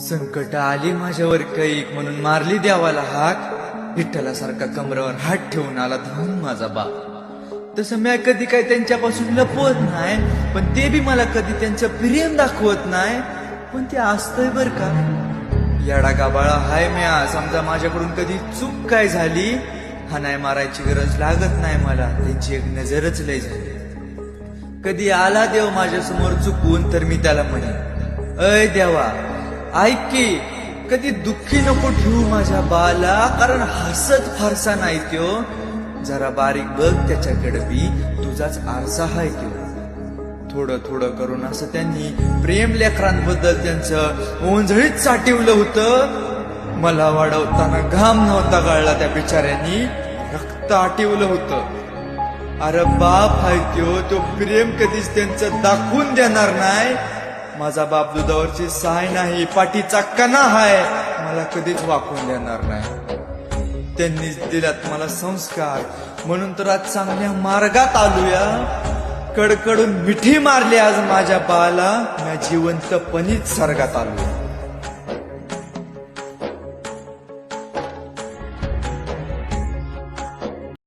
संकट आली माझ्यावर कैक म्हणून मारली देवाला हाक. विठ्ठलासारखा कमरावर हात ठेवून आला धावून माझा बाप. तसं मी कधी काय त्यांच्यापासून लपवत नाही पण ते बी मला कधी त्यांचं प्रेम दाखवत नाही. पण ते असतंय बर का? याडा गाबाळा हाय म्या. समजा माझ्याकडून कधी चूक काय झाली हा नाही मारायची गरज लागत नाही मला. त्यांची एक नजरच लय झाली. कधी आला देव माझ्यासमोर चुकून तर मी त्याला म्हणे अय देवा ऐक की कधी दुःखी नको ठेवू माझ्या बाला कारण हसत फारसा नाही त्यो जरा बारीक बघ त्याच्याकडे बी तुझाच आरसा हाय त्यो हो. थोडं थोडं करून असं त्यांनी प्रेम लेकरांबद्दल त्यांचं ओंजळीत साठवलं होतं. मला वाढवताना घाम नव्हता गाळला त्या बिचाऱ्यांनी. रक्त आटिवलं होतं. अरे बाप हाय त्यो हो, तो प्रेम कधीच त्यांचं दाखवून देणार नाही. माझा बाप दुधावरची सहाय नाही पाठीचा कणा हाय. मला कधीच वाकून देणार नाही. त्यांनीच दिल्यात मला संस्कार. म्हणून तर आज चांगल्या मार्गात आलोया. कडकडून मिठी मारली आज माझ्या बाला. मी जिवंतपणीच स्वर्गात आलोया.